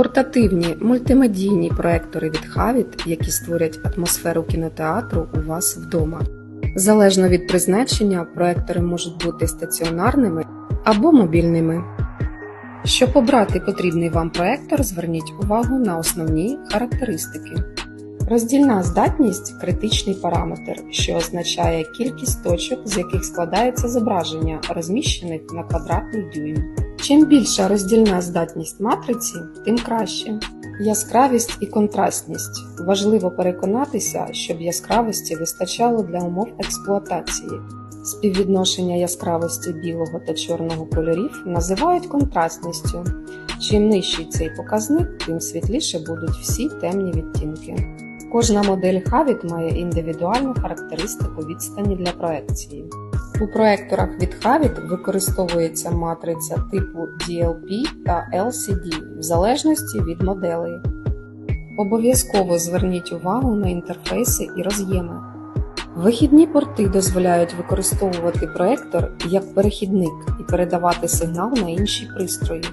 Портативні мультимедійні проектори від Havit, які створять атмосферу кінотеатру у вас вдома. Залежно від призначення, проектори можуть бути стаціонарними або мобільними. Щоб обрати потрібний вам проектор, зверніть увагу на основні характеристики. Роздільна здатність критичний параметр, що означає кількість точок, з яких складається зображення, розміщених на квадратний дюйм. Чим більша роздільна здатність матриці, тим краще. Яскравість і контрастність. Важливо переконатися, щоб яскравості вистачало для умов експлуатації. Співвідношення яскравості білого та чорного кольорів називають контрастністю. Чим нижчий цей показник, тим світліше будуть всі темні відтінки. Кожна модель Havit має індивідуальну характеристику відстані для проекції. У проекторах від Havit використовується матриця типу DLP та LCD в залежності від моделей. Обов'язково зверніть увагу на інтерфейси і роз'єми. Вихідні порти дозволяють використовувати проектор як перехідник і передавати сигнал на інші пристрої.